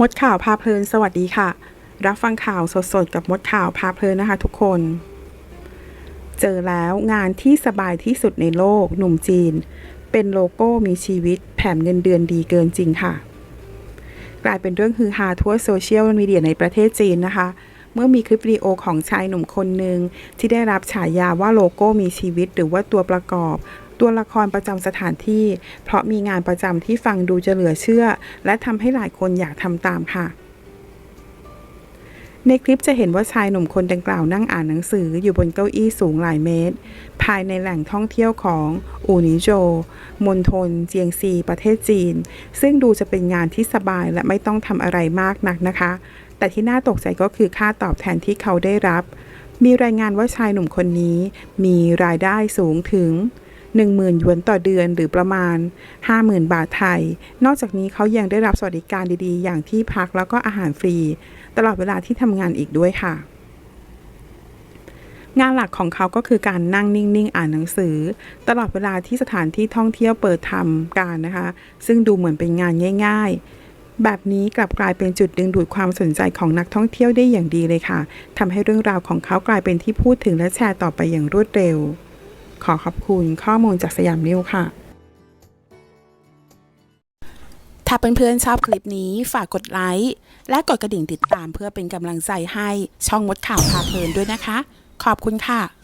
มดข่าวพาเพลินสวัสดีค่ะ รับฟังข่าวสดๆ กับมดข่าวพาเพลินนะคะทุกคน เจอแล้วงานที่สบายที่สุดในโลกหนุ่มจีน เป็นโลโก้มีชีวิตแถมเงินเดือนดีเกินจริงค่ะ กลายเป็นเรื่องฮือฮาทั่วโซเชียลมีเดียในประเทศจีนนะคะ เมื่อมีคลิปวิดีโอของชายหนุ่มคนหนึ่งที่ได้รับฉายาว่าโลโก้มีชีวิตหรือว่าตัวประกอบ ตัวละครประจำสถานที่ เพราะมีงานประจำที่ฟังดูจะเหลือเชื่อ และทำให้หลายคนอยากทำตามค่ะในคลิปจะเห็นว่าชายหนุ่มคนดังกล่าวนั่งอ่านหนังสืออยู่บนเก้าอี้สูงหลายเมตร ภายในแหล่งท่องเที่ยวของอูนิโจมณฑลเจียงซี ประเทศจีน ซึ่งดูจะเป็นงานที่สบายและไม่ต้องทำอะไรมากนักนะคะ แต่ที่น่าตกใจก็คือค่าตอบแทนที่เขาได้รับ มีรายงานว่าชายหนุ่มคนนี้มีรายได้สูงถึง 10,000 หยวนต่อเดือนหรือประมาณ 50,000 บาทไทย นอกจากนี้เขายังได้รับสวัสดิการดีๆ อย่างที่พักแล้วก็อาหารฟรี ตลอดเวลาที่ทำงานอีกด้วยค่ะงานหลักของเขาก็คือการนั่งนิ่ง ๆ อ่านหนังสือ ตลอดเวลาที่สถานที่ท่องเที่ยวเปิดทำการนะคะ ซึ่งดูเหมือนเป็นงานง่าย ๆ แบบนี้กลับกลายเป็นจุดดึงดูดความสนใจของนักท่องเที่ยวได้อย่างดีเลยค่ะทำให้เรื่องราวของเขากลายเป็นที่พูดถึงและแชร์ต่อไปอย่างรวดเร็ว ขอขอบคุณข้อมูลจากสยามนิวค่ะถ้าเพื่อนๆชอบคลิปนี้ฝากกดไลค์และกดกระดิ่งติดตามเพื่อเป็นกำลังใจให้ช่องมดข่าวพาเพลินด้วยนะคะ ขอบคุณค่ะ